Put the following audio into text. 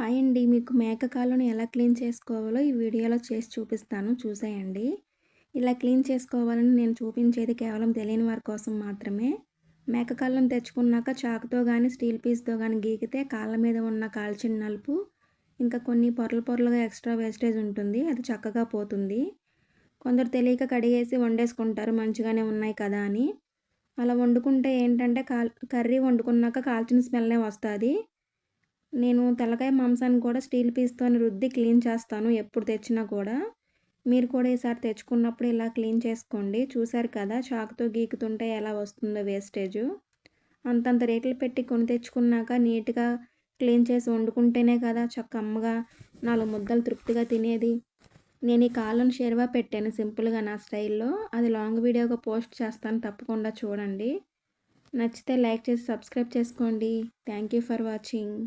Hi అండి. మీకు మేక కాళ్ళను ఎలా క్లీన్ చేసుకోవాలో ఈ వీడియోలో చేసి చూపిస్తాను. చూసేయండి. ఇలా క్లీన్ చేసుకోవాలని నేను చూపించేది కేవలం తెలియని వారి కోసం మాత్రమే. మేక కాళ్ళను తెచ్చుకున్నాక చాకుతో కానీ స్టీల్ పీస్తో కానీ గీకితే కాళ్ళ మీద ఉన్న కాల్చిన నలుపు ఇంకా కొన్ని పొరలు పొరలుగా ఎక్స్ట్రా వేస్టేజ్ ఉంటుంది. అది చక్కగా పోతుంది. కొందరు తెలియక కడిగేసి వండేసుకుంటారు. మంచిగానే ఉన్నాయి కదా అని. అలా వండుకుంటే ఏంటంటే కాల్ కర్రీ వండుకున్నాక కాల్చిన స్మెల్నే వస్తుంది. నేను తలకాయ మాంసాన్ని కూడా స్టీల్ పీస్తో రుద్ది క్లీన్ చేస్తాను ఎప్పుడు తెచ్చినా కూడా. మీరు కూడా ఈసారి తెచ్చుకున్నప్పుడు ఇలా క్లీన్ చేసుకోండి. చూసారు కదా చాకుతో గీకుతుంటే ఎలా వస్తుందో వేస్టేజ్. అంతంత రేట్లు పెట్టి కొని తెచ్చుకున్నాక నీట్గా క్లీన్ చేసి వండుకుంటేనే కదా చక్క అమ్మగా నాలుగు ముద్దలు తృప్తిగా తినేది. నేను ఈ కాళ్ళను షేర్వా పెట్టాను సింపుల్గా నా స్టైల్లో. అది లాంగ్ వీడియోగా పోస్ట్ చేస్తాను తప్పకుండా చూడండి. నచ్చితే లైక్ చేసి సబ్స్క్రైబ్ చేసుకోండి. Thank you for watching.